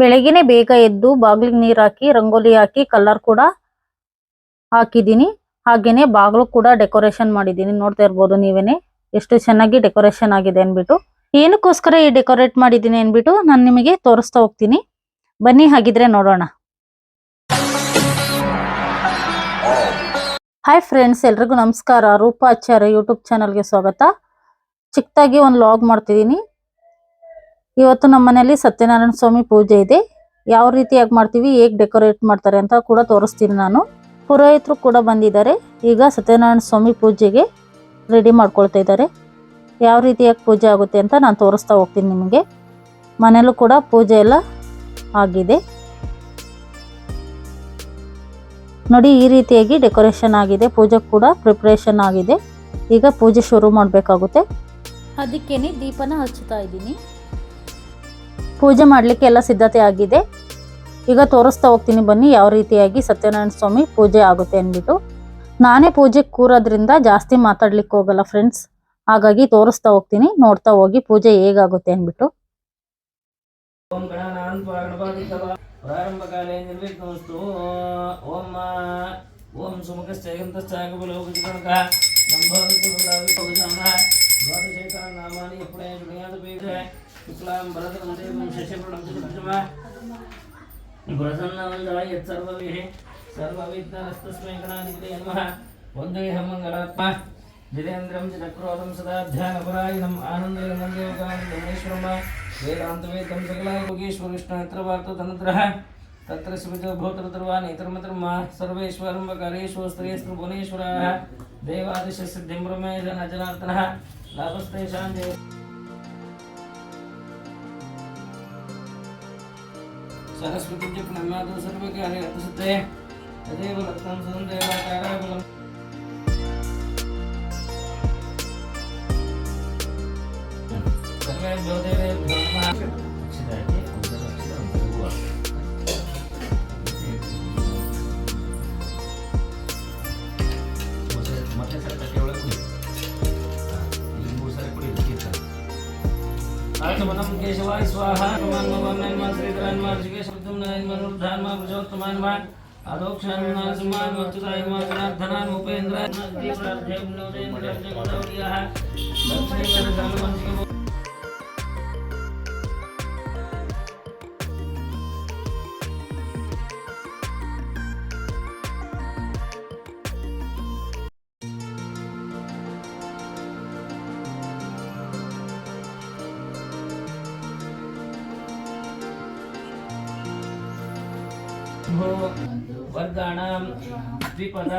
ಬೆಳಗ್ಗೆನೆ ಬೇಗ ಎದ್ದು ಬಾಗಿಲಿಗೆ ನೀರ್ ಹಾಕಿ, ರಂಗೋಲಿ ಹಾಕಿ ಕಲರ್ ಕೂಡ ಹಾಕಿದೀನಿ. ಹಾಗೇನೆ ಬಾಗಿಲು ಕೂಡ ಡೆಕೋರೇಷನ್ ಮಾಡಿದೀನಿ. ನೋಡ್ತಾ ಇರ್ಬೋದು ನೀವೇನೆ. ಎಷ್ಟು ಚೆನ್ನಾಗಿ ಡೆಕೋರೇಷನ್ ಆಗಿದೆ ಅನ್ಬಿಟ್ಟು. ಏನಕ್ಕೋಸ್ಕರ ಈ ಡೆಕೋರೇಟ್ ಮಾಡಿದ್ದೀನಿ ಅನ್ಬಿಟ್ಟು ನಾನು ನಿಮಗೆ ತೋರಿಸ್ತಾ ಹೋಗ್ತೀನಿ. ಬನ್ನಿ, ಹಾಗಿದ್ರೆ ನೋಡೋಣ. ಹಾಯ್ ಫ್ರೆಂಡ್ಸ್ ಎಲ್ರಿಗೂ ನಮಸ್ಕಾರ. ರೂಪಾ ಆಚಾರ್ಯ ಯೂಟ್ಯೂಬ್ ಚಾನಲ್ಗೆ ಸ್ವಾಗತ. ಚಿಕ್ಕದಾಗಿ ಒಂದು ಲಾಗ್ ಮಾಡ್ತಿದ್ದೀನಿ ಇವತ್ತು ನಮ್ಮ ಮನೆಯಲ್ಲಿ ಸತ್ಯನಾರಾಯಣ ಸ್ವಾಮಿ ಪೂಜೆ ಇದೆ. ಯಾವ ರೀತಿಯಾಗಿ ಮಾಡ್ತೀವಿ, ಹೇಗೆ ಡೆಕೋರೇಟ್ ಮಾಡ್ತಾರೆ ಅಂತ ಕೂಡ ತೋರಿಸ್ತೀನಿ ನಾನು. ಪುರೋಹಿತರು ಕೂಡ ಬಂದಿದ್ದಾರೆ. ಈಗ ಸತ್ಯನಾರಾಯಣ ಸ್ವಾಮಿ ಪೂಜೆಗೆ ರೆಡಿ ಮಾಡ್ಕೊಳ್ತಾ ಇದ್ದಾರೆ. ಯಾವ ರೀತಿಯಾಗಿ ಪೂಜೆ ಆಗುತ್ತೆ ಅಂತ ನಾನು ತೋರಿಸ್ತಾ ಹೋಗ್ತೀನಿ ನಿಮಗೆ. ಮನೆಯಲ್ಲೂ ಕೂಡ ಪೂಜೆ ಎಲ್ಲ ಆಗಿದೆ. ನೋಡಿ, ಈ ರೀತಿಯಾಗಿ ಡೆಕೋರೇಷನ್ ಆಗಿದೆ. ಪೂಜೆ ಕೂಡ ಪ್ರಿಪ್ರೇಷನ್ ಆಗಿದೆ. ಈಗ ಪೂಜೆ ಶುರು ಮಾಡಬೇಕಾಗುತ್ತೆ. ಅದಕ್ಕೇನೆ ದೀಪನ ಹಚ್ಚುತ್ತಾ ಇದ್ದೀನಿ. ಪೂಜೆ ಮಾಡಲಿಕ್ಕೆ ಎಲ್ಲ ಸಿದ್ಧತೆ ಆಗಿದೆ. ಈಗ ತೋರಿಸ್ತಾ ಹೋಗ್ತೀನಿ ಬನ್ನಿ ಯಾವ ರೀತಿಯಾಗಿ ಸತ್ಯನಾರಾಯಣ ಸ್ವಾಮಿ ಪೂಜೆ ಆಗುತ್ತೆ ಅಂದ್ಬಿಟ್ಟು. ನಾನೇ ಪೂಜೆ ಕೂರೋದ್ರಿಂದ ಜಾಸ್ತಿ ಮಾತಾಡ್ಲಿಕ್ಕೆ ಹೋಗಲ್ಲ ಫ್ರೆಂಡ್ಸ್ ಹಾಗಾಗಿ ತೋರಿಸ್ತಾ ಹೋಗ್ತೀನಿ, ನೋಡ್ತಾ ಹೋಗಿ ಪೂಜೆ ಹೇಗಾಗುತ್ತೆ ಅಂದ್ಬಿಟ್ಟು. ಓಂ ಓಂ ನಾಮಾನಿ शुक्लां भरतकमलेवं शशिवर्णं प्रसन्नवन्दराय यत्सर्वविः सर्वविघ्नस्तस्मै गणाधिपते नमः वन्देऽहं मङ्गलात्मा जितेन्द्रं चक्रवादं सदाध्यानपरायणम् आनन्दयोगेश्वरं वेदान्तवेदं सकलायोगेश्वरविष्णुत्रवार्ततन्त्रः तत्र स्मृतिर्भोत्रतर्वा नेत्रमतर्मा सर्वेश्वरम्बकारेश्वो स्त्रीस्तु पुनेश्वराः देवादिशसिद्धिं रमेशनजनार्दनः लाभस्तेषां देव सरस्वती प्रेमात सर्व कार्य सिद्धे तदेव ब्रह्मा आत्मनम केशवाय स्वाहा। नमः नमः नमः श्री त्रयम श्री शब्दम नयन मरुल धर्म भजोत्तमान वा अदोक्षण नासमान वत्ताय मगनाधनान उपेंद्र दीप्राध्यम नोदेन जगदौरिया दक्षिण कर धर्मं के वर्गाणां द्विपद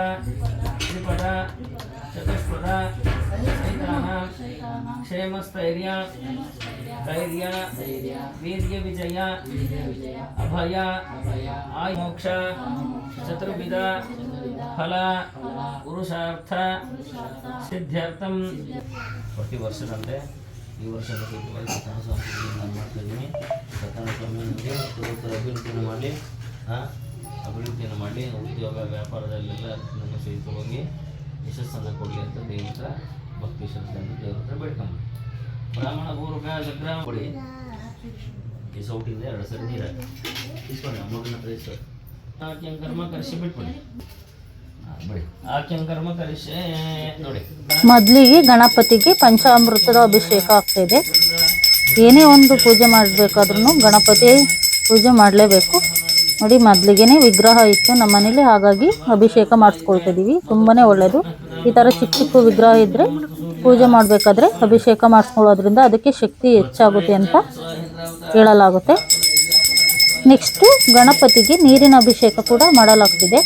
त्रिपद चतुष्पद सहितानां क्षेमस्थैर्य धैर्य वीर्यविजय अभय आयुमोक्ष चतुर्विध फल पुरुषार्थ ಸಿದ್ಧಾರ್ಥಂ ಪ್ರತಿ ವರ್ಷದಂತೆ ಈ ವರ್ಷದ ಸೂಕ್ತವಾಗಿ ಸತ್ಯನಾರಾಯಣ ಸ್ವಾಮಿ ಪೂಜೆಯನ್ನು ನಾನು ಮಾಡ್ತಾ ಇದ್ದೀನಿ ಸತ್ಯನಾರಾಯಣ ಸ್ವಾಮಿ ನನಗೆ ಉತ್ತರೋತ್ತರ ಅಭಿವೃದ್ಧಿಯನ್ನು ಮಾಡಲಿ ಅಭಿವೃದ್ಧಿಯನ್ನು ಮಾಡಿ ಉದ್ಯೋಗ ವ್ಯಾಪಾರದಲ್ಲೆಲ್ಲ ನಮ್ಮ ಸಹಿತವಾಗಿ ಯಶಸ್ಸನ್ನು ಕೊಡಲಿ ಅಂತ ದೇವ್ರ ಭಕ್ತಿ ಶ್ರದ್ಧೆಯನ್ನು ದೇವ್ರ ಹತ್ರ ಬೇಡ್ಕೊಂಡು ಬ್ರಾಹ್ಮಣ ಪೂರ್ವಕ ಸಂಗ್ರಾಮ ಕೊಡಿ ಈ ಸೌಟಿಂದ ಎರಡು ಸರಿ ನೀರು ಇಸ್ಕೊಂಡು ಅಮ್ಮನ ಹತ್ರ ಇಸ್ಕೊಂಡು ಆಕೆಯ ಕರ್ಮ ಕರೆಸಿ ಬಿಟ್ಬಿಡಿ. ಮೊದಲಿಗೆ ಗಣಪತಿಗೆ ಪಂಚಾಮೃತದ ಅಭಿಷೇಕ ಆಗ್ತಿದೆ ಏನೇ ಒಂದು ಪೂಜೆ ಮಾಡಬೇಕಾದ್ರೂ ಗಣಪತಿ ಪೂಜೆ ಮಾಡಲೇಬೇಕು. ನೋಡಿ, ಮೊದಲಿಗೆನೆ ವಿಗ್ರಹ ಇತ್ತು ನಮ್ಮ ಮನೇಲಿ ಹಾಗಾಗಿ ಅಭಿಷೇಕ ಮಾಡಿಸ್ಕೊಳ್ತಾ ತುಂಬಾನೇ ಒಳ್ಳೆಯದು ಈ ಥರ ಚಿಕ್ಕ ಚಿಕ್ಕ ವಿಗ್ರಹ ಇದ್ದರೆ ಪೂಜೆ ಮಾಡಬೇಕಾದ್ರೆ ಅಭಿಷೇಕ ಮಾಡಿಸ್ಕೊಳ್ಳೋದ್ರಿಂದ ಅದಕ್ಕೆ ಶಕ್ತಿ ಹೆಚ್ಚಾಗುತ್ತೆ ಅಂತ ಹೇಳಲಾಗುತ್ತೆ. ನೆಕ್ಸ್ಟು ಗಣಪತಿಗೆ ನೀರಿನ ಅಭಿಷೇಕ ಕೂಡ ಮಾಡಲಾಗ್ತಿದೆ.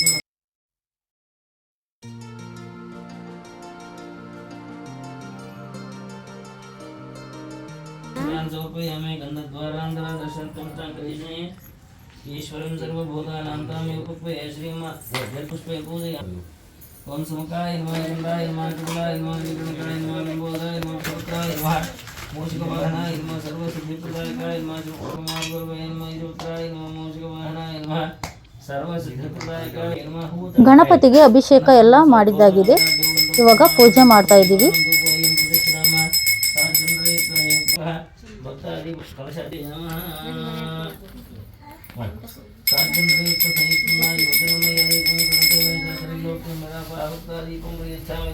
ईश्वरं सर्वभूतानां तामेव पुष्पे श्रीमत्पुष्पे पूजयामि ॐ सुमुखाय नमः चन्द्राय नमः कुलाय नमः विगणकाय नमः लम्बोदराय नमः पवित्राय नमः मूषिकवाहनाय नमः सर्वसिद्धिप्रदायकाय नमः कुमारगुरवे नमः ईरुत्राय नमः मूषिकवाहनाय नमः सर्वसिद्धिप्रदायकाय नमः ಗಣಪತಿಗೆ ಅಭಿಷೇಕ ಎಲ್ಲ ಮಾಡಿದ್ದಾಗಿದೆ ಇವಾಗ ಪೂಜೆ ಮಾಡ್ತಾ ಇದ್ದೀವಿ ಭಕ್ತಾದಿ ಕಲಶಾದಿ ನಮಃ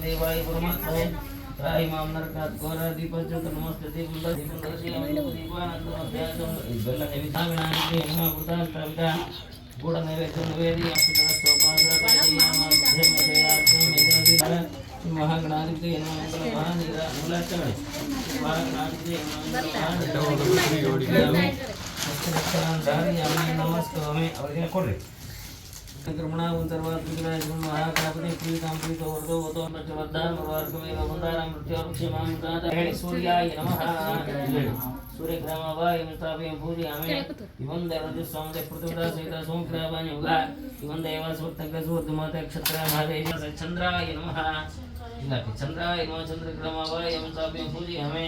దేవాయ పరమాత్మయే రాయి మాం నరకాత్ ఘోర దీపజ్యోత నమస్తే దీపం దీపం దీపానందం అధ్యాసం ఇద్దరు నైవేద్యానికి హిమాభూతాష్టావిత గూఢ నైవేద్యం నివేది మహాగణానికి ಕೊಡ್ರಿ ಸಂಕ್ರಮಣ ಸೂರ್ಯಾಯ ನಮಃ ಸೂರ್ಯಗ್ರಾಮವಾಯ ಸ್ಥಾಪಯಂ ಪೂಜಯಾಮಿ ಇವಂ ದೇವಜು ಸೌಂದರ್ಯ ಪೃಥ್ವಿದ ಸಹಿತ ಸೋಮಕ್ರಾಮಾನಿ ಯುಗ ಇವಂ ದೇವ ಸುತ್ತಂಗ ಸುಹೃತ್ ಮಾತೆ ಕ್ಷತ್ರ ಮಹಾದೇವ ಚಂದ್ರಾಯ ನಮಃ ಇಲ್ಲ ಚಂದ್ರಾಯ ನಮಃ ಚಂದ್ರಗ್ರಾಮವಾಯ ಸ್ಥಾಪಯಂ ಪೂಜಯಾಮಿ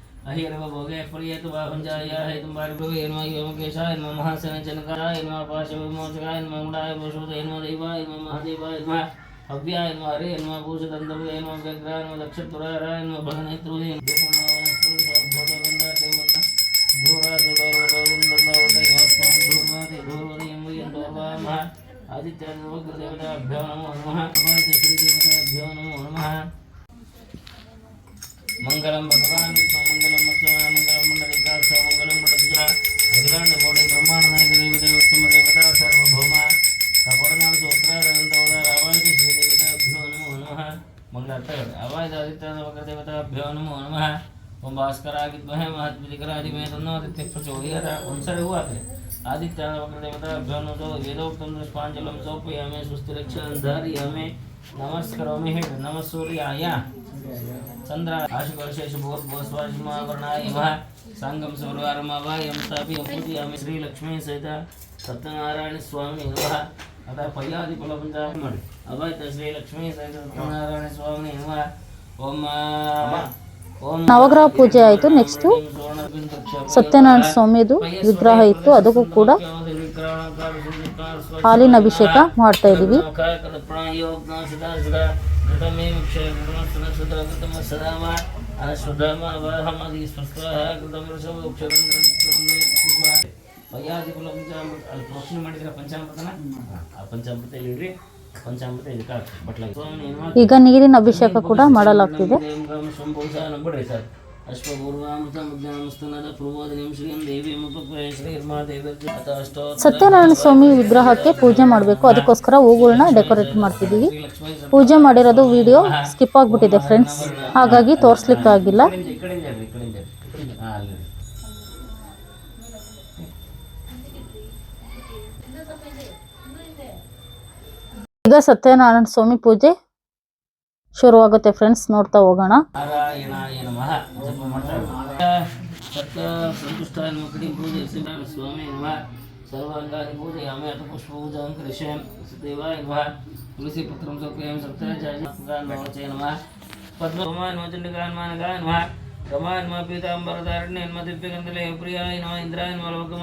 अहिर्वभोगे प्रियतुबाभुञ्जायाय तुम्बारिभुवे नमो योमकेशाय नमो महासेनजनकाय नमो पाशविमोचकाय नमो मङ्गलाय पुरुषोदय नमो देवाय नमो महादेवाय नमः हव्याय नमो हरे नमो भूषदन्तवे नमो व्यग्राय नमो मंगलम भगवान, मंगलम मंगलम मंडलिका मंगलम मंडलिका अखिलांड कोटि ब्रह्मांड देवदेव उत्तम देवता, सर्वभौम। कपड़नाम सूत्रादंतवदा रावायति श्रीदेवताभ्यो नमो नमः। मंगलार्थगत आवाज़ आदित्य वक्रदेवताभ्यो नमो नमः। ओम भास्करागिद्महे महत्विधिकरादिमे तन्नो आदित्य प्रचोदयात्। ओम सर्व हुआ थे आदित्य वक्रदेवताभ्यो ನಮಸ್ಕರೋಮಿ ಹೇಳಿ ನಮಃ ಸೂರ್ಯಾಯ ಚಂದ್ರ. ಆಶುಕಲಶೇಷ ಭೂರ್ಭುವಸ್ವಾಜಿಮಾವರಣಾಯ ಇವ. ಸಂಗಮ ಸೌರವಾರಮವ ಎಂ ಸ್ಥಾಪಿ ಅಮಿ ಶ್ರೀ ಲಕ್ಷ್ಮೀ ಸಹಿತ ಸತ್ಯನಾರಾಯಣ ಸ್ವಾಮಿ ಇವ ಅದ ಪಯ್ಯಾದಿ ಫಲಪಂಚ ಮಾಡಿ ಅವಾಯ್ತ ಶ್ರೀ ಲಕ್ಷ್ಮೀ ಸಹಿತ ಸತ್ಯನಾರಾಯಣ ಸ್ವಾಮಿ ಇವ ಓಂ ನವಗ್ರಹ ಪೂಜೆ ಆಯಿತು. ನೆಕ್ಸ್ಟು ಸತ್ಯನಾರಾಯಣ ಸ್ವಾಮಿದು ವಿಗ್ರಹ ಇತ್ತು. ಅದಕ್ಕೂ ಕೂಡ ಹಾಲಿನ ಅಭಿಷೇಕ ಮಾಡ್ತಾ ಇದೀವಿ ಈಗ ನೀರಿನ ಅಭಿಷೇಕ ಕೂಡ ಮಾಡಲಾಗ್ತಿದೆ. ಸತ್ಯನಾರಾಯಣ ಸ್ವಾಮಿ ವಿಗ್ರಹಕ್ಕೆ ಪೂಜೆ ಮಾಡಬೇಕು. ಅದಕ್ಕೋಸ್ಕರ ಹೂಗಳನ್ನ ಡೆಕೋರೇಟ್ ಮಾಡ್ತಿದ್ದೀವಿ ಪೂಜೆ ಮಾಡಿರೋದು ವಿಡಿಯೋ ಸ್ಕಿಪ್ ಆಗಿಬಿಟ್ಟಿದೆ ಫ್ರೆಂಡ್ಸ್. ಹಾಗಾಗಿ ತೋರಿಸ್ಲಿಕ್ಕಾಗಿಲ್ಲ. ಈಗ ಸತ್ಯನಾರಾಯಣ ಸ್ವಾಮಿ ಪೂಜೆ ಶುರುವಾಗುತ್ತೆ ಫ್ರೆಂಡ್ಸ್ ನೋಡ್ತಾ ಹೋಗೋಣ ನಾರಾಯಣಾಯ ನಮಃ ಜಪ ಮಾಡ್ತಾ ಇರ್ರಿ. ಸತ್ಯ ಸಂತುಷ್ಟಾಯ ನಮ ಕಡೆ ಪೂಜೆ ಶ್ರೀನಾರಾಯಣ ಸ್ವಾಮಿ ನಮಃ ಸರ್ವಾಂಗಾದಿ ಪೂಜೆ ಯಾಮೆ ಅಥ ಪುಷ್ಪ ಪೂಜಾಂ ಕರಿಷ್ಯಾಂ ದೇವಾಯ ನಮಃ ತುಳಸಿ ಪತ್ರಂ ಸೌಪ್ಯಾಂ ಸಪ್ತಾಚಾರ್ಯ ನಮಃ ಪದ್ಮಮಾಯ ನಮಃ ಚಂಡಿಕಾನ್ಮಾನ ಗಾಯ ನಮಃ ರಮಾಯ ನಮಃ ಪೀತಾಂಬರಧಾರಣ್ಯ ನಮಃ ದಿವ್ಯಗಂಧಲೆ ಪ್ರಿಯಾಯ ನಮಃ ಇಂದ್ರಾಯ ನಮಃ ಲೋಕಮ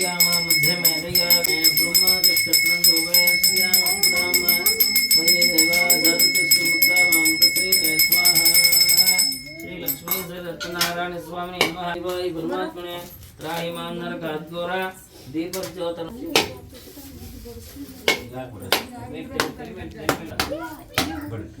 श्रिया मध्य मैरिया मैं ब्रह्म कृष्ण धोवे श्रिया ब्रह्म मयि देवा धर्म सुमुद्रा माम कृष्ण स्वाहा श्री लक्ष्मी श्री सत्यनारायण स्वामी नमः शिवाय परमात्मने राहि माँ नरक अद्वरा दीपक ज्योतन wait wait wait wait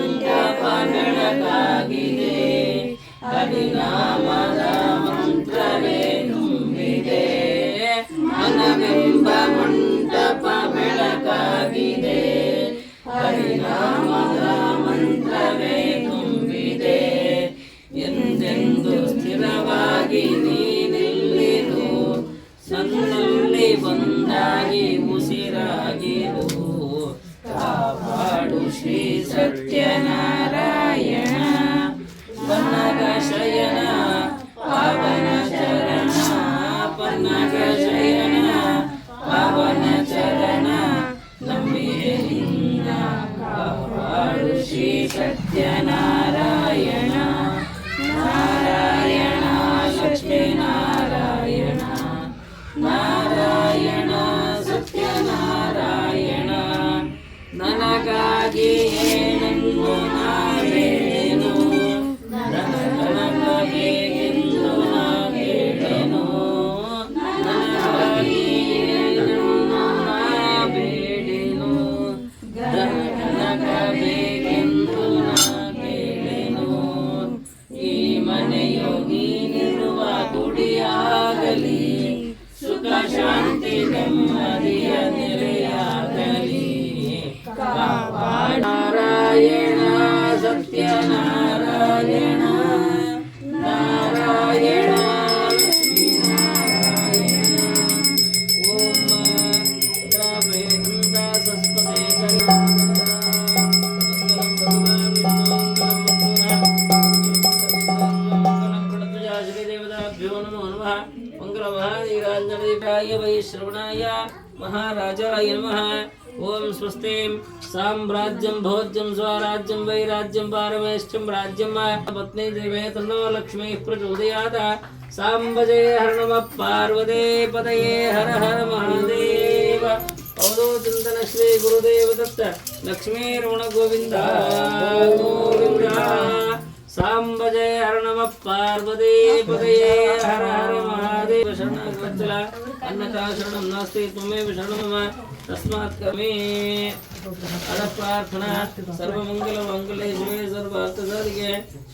Shri Satyanarayana again. नमः। ओम स्वस्ति। साम्राज्यम भोज्यम स्वराज्यम वैराज्यम पारमेष्ठम राज्यम पत्नी देवे तन्नो लक्ष्मी प्रचोदयात। सांबजे हर नमः। पार्वते पदये हर हर महादेव। अवधूचिंतन श्री गुरुदेव दत्त लक्ष्मी रमण गोविंदा गोविंदा हर नम पार्वती पदये हर हर महादेव मम तस्मात् कमे।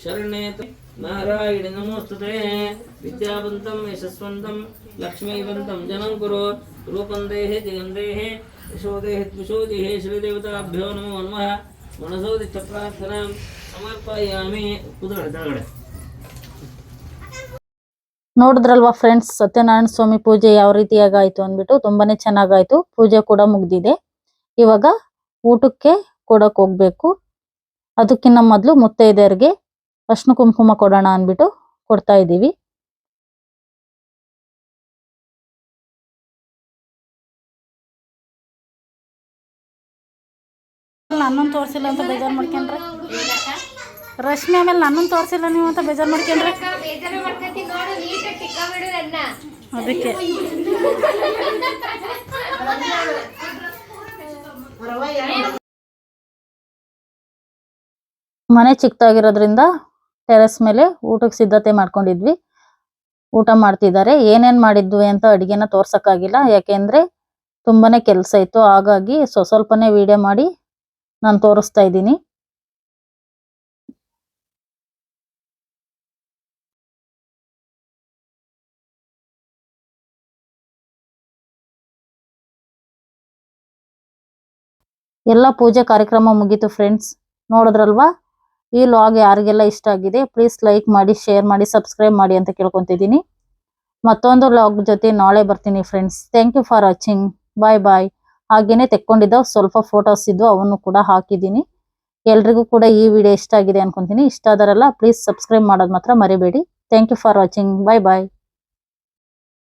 शरणे नारायण नमोस्तुते। विद्यावंतम यशस्वंतम लक्ष्मीवंतम जनम कुरु। रूपं देहे जगन्देः यशोदेः द्विशोदिः श्रीदेवताभ्यो नमो नमः। मनसोदिष्टप्रार्थनां ಸಮರ್ಪಯಾಮಿ. ಕುದುರೆ ನೋಡಿದ್ರಲ್ವಾ ಫ್ರೆಂಡ್ಸ್ ಸತ್ಯನಾರಾಯಣ ಸ್ವಾಮಿ ಪೂಜೆ ಯಾವ ರೀತಿಯಾಗಿ ಆಯ್ತು ಅಂದ್ಬಿಟ್ಟು ತುಂಬಾನೇ ಚೆನ್ನಾಗಾಯ್ತು. ಪೂಜೆ ಕೂಡ ಮುಗ್ದಿದೆ. ಇವಾಗ ಊಟಕ್ಕೆ ಕೊಡಕ್ ಹೋಗ್ಬೇಕು. ಅದಕ್ಕಿಂತ ಮೊದಲು ಮುತ್ತೈದೆಯರಿಗೆ ಅರ್ಶಿನ ಕುಂಕುಮ ಕೊಡೋಣ ಅಂದ್ಬಿಟ್ಟು ಕೊಡ್ತಾ ಇದ್ದೀವಿ. ನನ್ನನ್ನು ತೋರಿಸಿಲ್ಲ ಅಂತ ಬೇಜಾರು ಮಾಡ್ಕೊಂಡ್ರೆ? ರಶ್ಮಿ ಆಮೇಲೆ ನನ್ನನ್ನು ತೋರಿಸಿಲ್ಲ ನೀವು ಅಂತ ಬೇಜಾರು ಮಾಡ್ಕೊಂಡ್ರೆ? ಅದಕ್ಕೆ. ಮನೆ ಚಿಕ್ಕದಾಗಿರೋದ್ರಿಂದ ಟೆರೆಸ್ ಮೇಲೆ ಊಟಕ್ಕೆ ಸಿದ್ಧತೆ ಮಾಡ್ಕೊಂಡಿದ್ವಿ. ಊಟ ಮಾಡ್ತಿದ್ದಾರೆ. ಏನೇನ್ ಮಾಡಿದ್ವಿ ಅಂತ ಅಡಿಗೆನ ತೋರ್ಸೋಕ್ಕಾಗಿಲ್ಲ. ಯಾಕೆಂದರೆ ತುಂಬಾನೇ ಕೆಲಸ ಇತ್ತು. ಹಾಗಾಗಿ ಸ್ವಲ್ಪ ಸ್ವಲ್ಪನೇ ವಿಡಿಯೋ ಮಾಡಿ ನಾನು ತೋರಿಸ್ತಾ ಇದ್ದೀನಿ. ಎಲ್ಲ ಪೂಜೆ ಕಾರ್ಯಕ್ರಮ ಮುಗೀತು ಫ್ರೆಂಡ್ಸ್ ನೋಡಿದ್ರಲ್ವಾ? ಈ ಲಾಗ್ ಯಾರಿಗೆಲ್ಲ ಇಷ್ಟ ಆಗಿದೆ ಪ್ಲೀಸ್ ಲೈಕ್ ಮಾಡಿ ಶೇರ್ ಮಾಡಿ ಸಬ್ಸ್ಕ್ರೈಬ್ ಮಾಡಿ ಅಂತ ಕೇಳ್ಕೊತಿದ್ದೀನಿ. ಮತ್ತೊಂದು ಲಾಗ್ ಜೊತೆ ನಾಳೆ ಬರ್ತೀನಿ friends thank you for watching bye bye ಹಾಗೇನೆ ತೆಕ್ಕೊಂಡಿದ್ದ ಸ್ವಲ್ಪ ಫೋಟೋಸ್ ಇದ್ದು ಅವನ್ನು ಕೂಡ ಹಾಕಿದ್ದೀನಿ. ಎಲ್ರಿಗೂ ಕೂಡ ಈ ವಿಡಿಯೋ ಇಷ್ಟ ಆಗಿದೆ ಅನ್ಕೊಂತೀನಿ. ಇಷ್ಟ ಆದರಲ್ಲ ಪ್ಲೀಸ್ ಸಬ್ಸ್ಕ್ರೈಬ್ ಮಾಡೋದು ಮಾತ್ರ ಮರಿಬೇಡಿ. Thank you for watching bye bye